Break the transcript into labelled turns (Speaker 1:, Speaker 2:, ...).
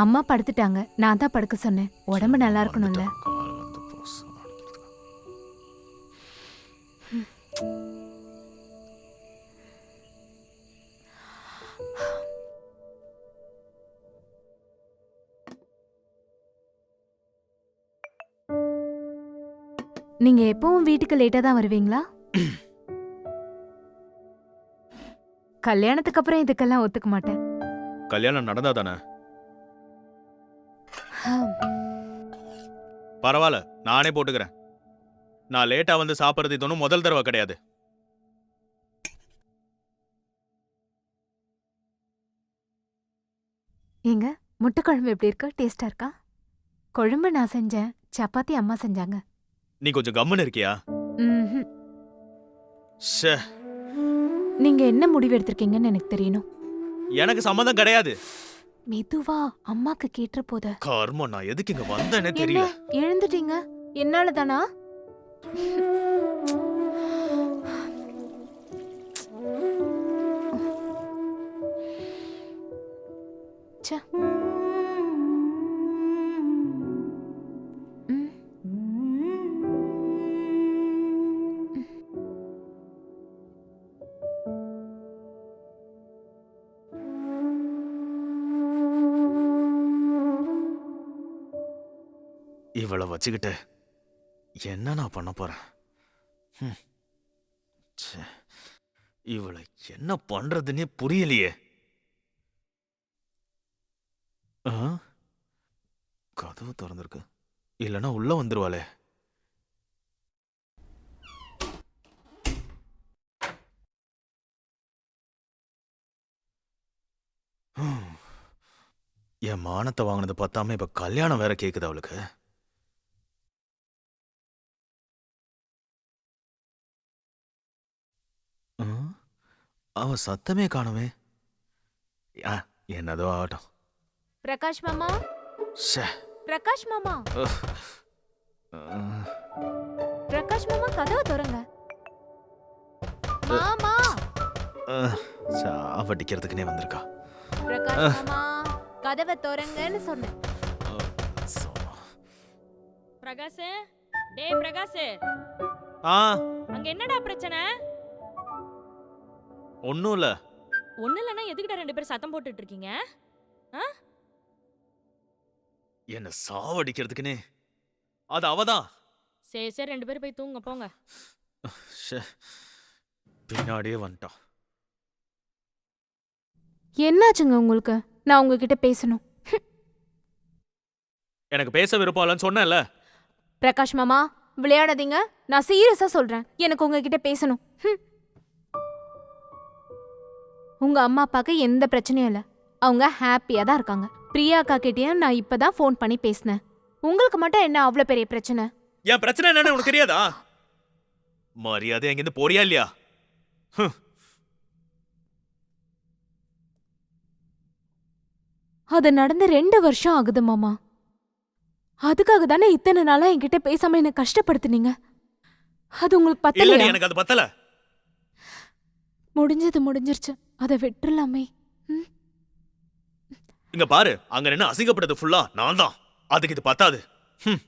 Speaker 1: அம்மா படுத்துட்டாங்க. நான் தான் படுக்க சொன்னேன். உடம்பு நல்லா இருக்கணும்ல. நீங்க எப்பவும் வீட்டுக்கு லேட்டா தான் வருவீங்களா? கல்யாணத்துக்கு அப்புறம் இதுக்கெல்லாம் ஒத்துக்க மாட்டேன்.
Speaker 2: கல்யாணம் நடந்தா தானே பரவாயில்ல நானே போட்டுக்கிறேன். நான் லேட்டா வந்து சாப்பிட்றது இது ஒன்றும் முதல் தடவை கிடையாது.
Speaker 1: ஏங்க முட்டை குழம்பு எப்படி இருக்கு? டேஸ்டா இருக்கா? குழம்பு நான் செஞ்சேன் சப்பாத்தி அம்மா செஞ்சாங்க.
Speaker 2: நீ கொஞ்சம் கம்முன்னு இருக்கியா?
Speaker 1: ம்ஹும்.
Speaker 2: ஷே
Speaker 1: நீங்க என்ன முடிவு எடுத்திருக்கீங்கன்னு எனக்கு தெரியணும்.
Speaker 2: எனக்கு சம்மந்தம் கிடையாது.
Speaker 1: மெதுவா அம்மாக்கு கேட்டுற போத.
Speaker 2: கர்மம் நான் எதுக்கு இங்க வந்தேனே தெரியல.
Speaker 1: எழுந்துட்டீங்க? என்னால தானா? ச்சே.
Speaker 2: இவளை வச்சுக்கிட்டு என்ன நான் பண்ண போறேன்? ச்சே. இவளை என்ன பண்றதுன்னே புரியலையே. ஆ? கதவு திறந்திருக்கு. இல்லைன்னா உள்ள வந்துருவாளே. என் மானத்தை வாங்கினது பார்த்தாம இப்ப கல்யாணம் வேற கேக்குது அவளுக்கு. அவ சத்தமே காணுமே. ஆ, என்னதோ ஆகட்டும்.
Speaker 1: பிரகாஷ் மாமா?
Speaker 2: ஷே.
Speaker 1: பிரகாஷ் மாமா?
Speaker 2: உஃப்.
Speaker 1: பிரகாஷ் மாமா கதவை திறங்க. மாமா?
Speaker 2: ஆ, சாவடிக்கிறதுக்குனே வந்திருக்கா.
Speaker 1: பிரகாஷ் மாமா கதவை திறங்கன்னு சொன்னேன்
Speaker 2: சோ-
Speaker 3: பிரகாஷ்? டேய் பிரகாஷ்.
Speaker 2: ஆ.
Speaker 3: அங்க என்னடா பிரச்சனை?
Speaker 2: ஒன்றும் இல்லை.
Speaker 3: ஒண்ணு இல்லைன்னா எதுக்குடா ரெண்டு பேரும் சத்தம் போட்டுட்டு இருக்கீங்க
Speaker 2: என்னை சாவடிக்கிறதுக்குனே அது அவதான்
Speaker 3: சரி சரி ரெண்டு பேரும் போய் தூங்க போங்க.
Speaker 2: ஷே. பின்னாடியே வந்துட்டான்.
Speaker 1: என்னாச்சுங்க உங்களுக்கு? நான் உங்ககிட்ட பேசணும்.
Speaker 2: எனக்கு பேச விருப்பம் இல்லைன்னு சொன்னேன்ல.
Speaker 1: பிரகாஷ் மாமா விளையாடாதீங்க. நான் சீரியஸா சொல்றேன். எனக்கு உங்ககிட்ட பேசணும். ஹம். உங்க அம்மா அப்பாக்கு எந்த பிரச்சனையும் இல்லை. அவங்க ஹாப்பியா தான் இருக்காங்க. பிரியா அக்கா கிட்டயும் நான் இப்பதான் ஃபோன் பண்ணி பேசினேன். உங்களுக்கு மட்டும் என்ன அவ்வளோ பெரிய பிரச்சனை?
Speaker 2: என் பிரச்சனை என்னன்னு உனக்கு தெரியாதா? மரியாதை எங்கேருந்து போறியா இல்லையா.
Speaker 1: அது நடந்து ரெண்டு வருஷம் ஆகுது மாமா. அதுக்காக தானே இத்தனை நாளா என்கிட்ட பேசாம என்ன கஷ்டப்படுத்துனீங்க? அது உங்களுக்கு பத்தலையா?
Speaker 2: எனக்கு அது பத்தல.
Speaker 1: முடிஞ்சது முடிஞ்சிருச்சு. அதை விட்டுறலாமே.
Speaker 2: இங்க பாரு அங்க நின்னு அசிங்கப்பட்டது ஃபுல்லா நான் தான் அதுக்கு இது பத்தாது. ஹம்.